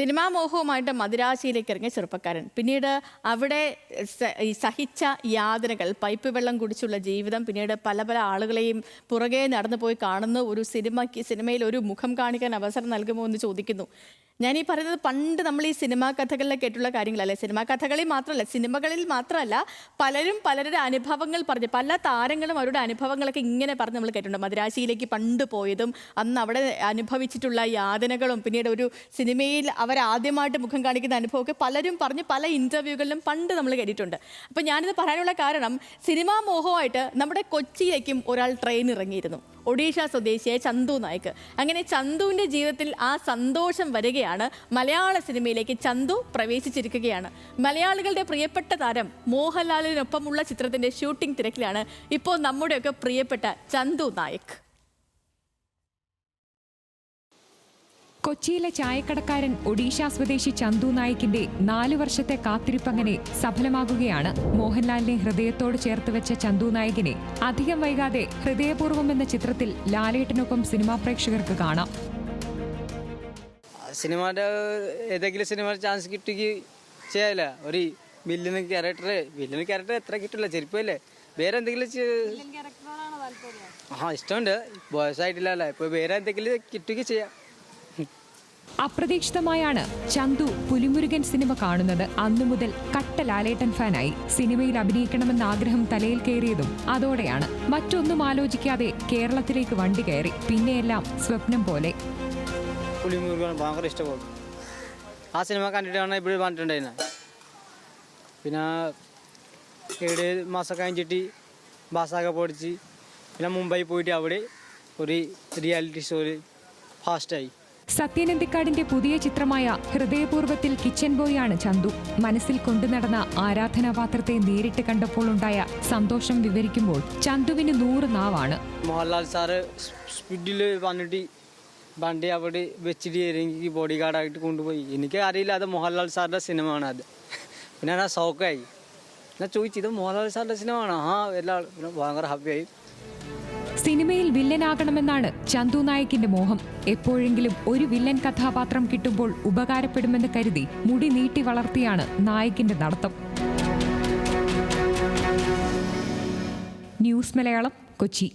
Cinema മോഹവുമായിട്ട് മദിരാശിയിലേക്ക് ഇറങ്ങിയ ചെറുപ്പക്കാരൻ. പിന്നീട് അവിടെ സഹിച്ച യാതനകൾ പൈപ്പ് വെള്ളം കുടിച്ചുള്ള ജീവിതം പിന്നീട് പല പല ആളുകളെയും പുറകെ നടന്നു പോയി കാണുന്ന. ഒരു സിനിമയ്ക്ക് സിനിമയിൽ ഒരു മുഖം കാണിക്കാൻ അവസരം നൽകുമോ എന്ന് ചോദിക്കുന്നു. ഞാൻ ഈ പറയുന്നത് പണ്ട് നമ്മൾ ഈ സിനിമാ കഥകളിലെ കേട്ടുള്ള കാര്യങ്ങളല്ലേ? സിനിമാ കഥകളിൽ മാത്രമല്ല സിനിമകളിൽ മാത്രമല്ല പലരും പലരുടെ അനുഭവങ്ങൾ പറഞ്ഞ് പല താരങ്ങളും അവരുടെ അനുഭവങ്ങളൊക്കെ ഇങ്ങനെ പറഞ്ഞ് നമ്മൾ കേട്ടിട്ടുണ്ട്. മദ്രാശിയിലേക്ക് പണ്ട് പോയതും അന്ന് അവിടെ അനുഭവിച്ചിട്ടുള്ള യാതനകളും പിന്നീട് ഒരു സിനിമയിൽ അവർ ആദ്യമായിട്ട് മുഖം കാണിക്കുന്ന അനുഭവമൊക്കെ പലരും പറഞ്ഞ് പല ഇന്റർവ്യൂകളിലും പണ്ട് നമ്മൾ കേട്ടിട്ടുണ്ട്. അപ്പോൾ ഞാനിത് പറയാനുള്ള കാരണം സിനിമാ മോഹമായിട്ട് നമ്മുടെ കൊച്ചിയിലേക്കും ഒരാൾ ട്രെയിൻ ഇറങ്ങിയിരുന്നു. ഒഡീഷ സ്വദേശിയായ ചന്തു നായക്. അങ്ങനെ ചന്തുവിന്റെ ജീവിതത്തിൽ ആ സന്തോഷം വരികയാണ്. മലയാള സിനിമയിലേക്ക് ചന്തു പ്രവേശിച്ചിരിക്കുകയാണ്. മലയാളികളുടെ പ്രിയപ്പെട്ട താരം മോഹൻലാലിനൊപ്പമുള്ള ചിത്രത്തിന്റെ ഷൂട്ടിംഗ് തിരക്കിലാണ് ഇപ്പോൾ നമ്മുടെയൊക്കെ പ്രിയപ്പെട്ട ചന്തു നായക്. കൊച്ചിയിലെ ചായക്കടക്കാരൻ ഒഡീഷ സ്വദേശി ചന്തു നായിക്കിന്റെ നാലു വർഷത്തെ കാത്തിരിപ്പങ്ങനെ സഫലമാകുകയാണ്. മോഹൻലാലിനെ ഹൃദയത്തോട് ചേർത്ത് വെച്ച ചന്തു നായികിനെ അധികം വൈകാതെ ഹൃദയപൂർവം എന്ന ചിത്രത്തിൽ ലാലേട്ടനൊപ്പം സിനിമാ പ്രേക്ഷകർക്ക് കാണാം. സിനിമയുടെ ഏതെങ്കിലും സിനിമ ചാൻസ് കിട്ടുകയും ചെയ്യാല്ല. ഒരു വില്ലന് ക്യാരക്ടർ വില്ലന് ക്യാരക്ടർ എത്ര കിട്ടില്ല. ചെരുപ്പല്ലേ വേറെ എന്തെങ്കിലും ആ ഇഷ്ടമുണ്ട്. ബോയ്സ് ആയിട്ടില്ലല്ലേ? ഇപ്പൊ വേറെ എന്തെങ്കിലും കിട്ടുക ചെയ്യാം. അപ്രതീക്ഷിതമായാണ് ചന്തു പുലിമുരുകൻ സിനിമ കാണുന്നത്. അന്നു മുതൽ കട്ട ലാലേട്ടൻ ഫാനായി. സിനിമയിൽ അഭിനയിക്കണമെന്ന ആഗ്രഹം തലയിൽ കയറിയതും അതോടെയാണ്. മറ്റൊന്നും ആലോചിക്കാതെ കേരളത്തിലേക്ക് വണ്ടി കയറി. പിന്നെയെല്ലാം സ്വപ്നം പോലെ. പുലിമുരുകൻ ആ സിനിമ കണ്ടിട്ടാണ് ഇവിടെ വന്നിട്ടുണ്ടായിരുന്നത്. പിന്നെ മാസം കഴിഞ്ഞിട്ട് ബസ്സൊക്കെ പഠിച്ച് പിന്നെ മുംബൈ പോയിട്ട് അവിടെ ഒരു റിയാലിറ്റി ഷോയിൽ ഫാസ്റ്റായി സത്യനന്ദിക്കാടിന്റെ പുതിയ ചിത്രമായ ഹൃദയപൂർവത്തിൽ കിച്ചൻ ബോയാണ് ചന്തു. മനസ്സിൽ കൊണ്ടുനടന്ന ആരാധനാപാത്രത്തെ നേരിട്ട് കണ്ടപ്പോൾ ഉണ്ടായ സന്തോഷം വിവരിക്കുമ്പോൾ ചന്തുവിന് നൂറ് നാവാണ്. മോഹൻലാൽ സാറ് സ്പീഡിൽ വന്നിട്ട് വണ്ടി അവിടെ വെച്ചിട്ട് ഇറങ്ങി ബോഡി ഗാർഡായിട്ട് കൊണ്ടുപോയി. എനിക്ക് അറിയില്ല അത് മോഹൻലാൽ സാറിന്റെ സിനിമയാണ് അത്. പിന്നെ ഞാൻ ഷോക്കായി. ഞാൻ ചോദിച്ചു ഇത് മോഹൻലാൽ സാറിന്റെ സിനിമയാണ്? ആ എല്ലാ ഭയങ്കര ഹാപ്പിയായി സിനിമയിൽ വില്ലനാകണമെന്നാണ് ചന്തു നായകിന്റെ മോഹം. എപ്പോഴെങ്കിലും ഒരു വില്ലൻ കഥാപാത്രം കിട്ടുമ്പോൾ ഉപകാരപ്പെടുമെന്ന് കരുതി മുടി നീട്ടി വളർത്തിയാണ് നായകിന്റെ നടത്തം. ന്യൂസ് മലയാളം കൊച്ചി.